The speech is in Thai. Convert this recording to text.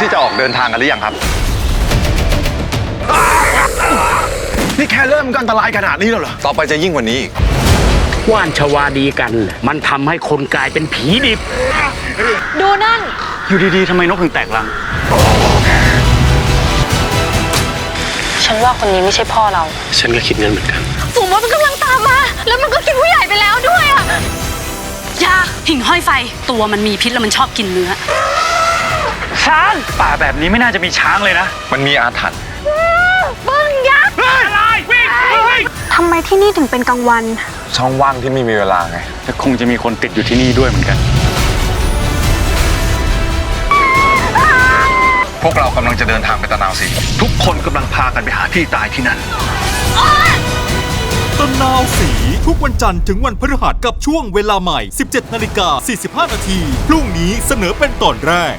ที่จะออกเดินทางกันหรือยังครับ นี่แค่เริ่มก็อันตรายขนาดนี้แล้วเหรอ ต่อไปจะยิ่งกว่านี้อีก ว่านชวาดีกัน มันทำให้คนกลายเป็นผีดิบ ดูนั่น อยู่ดีๆทำไมนกถึงแตกรัง ฉันว่าคนนี้ไม่ใช่พ่อเรา ฉันก็คิดงั้นเหมือนกัน ฝูงมดมันกำลังตามมา แล้วมันก็กินผู้ใหญ่ไปแล้วด้วยอะยาหิ่งห้อยไฟ ตัวมันมีพิษแล้วมันชอบกินเนื้อ ช้าง ป่าแบบนี้ไม่น่าจะมีช้างเลยนะ มันมีอาถรรพ์บึ้งยักษ์อะไรวิ่งวิ่งทำไมที่นี่ถึงเป็นกลางวัน ช่องว่างที่ไม่มีเวลาไงแต่คงจะมีคนติดอยู่ที่นี่ด้วยเหมือนกัน พวกเรากำลังจะเดินทางไปตะนาวสีทุกคนกำลังพากันไปหาที่ตายที่นั่นต้นนาวสี ทุกวันจันทร์ถึงวันพฤหัสกับช่วงเวลาใหม่ 17 นาฬิกา 45 นาที พรุ่งนี้เสนอเป็นตอนแรก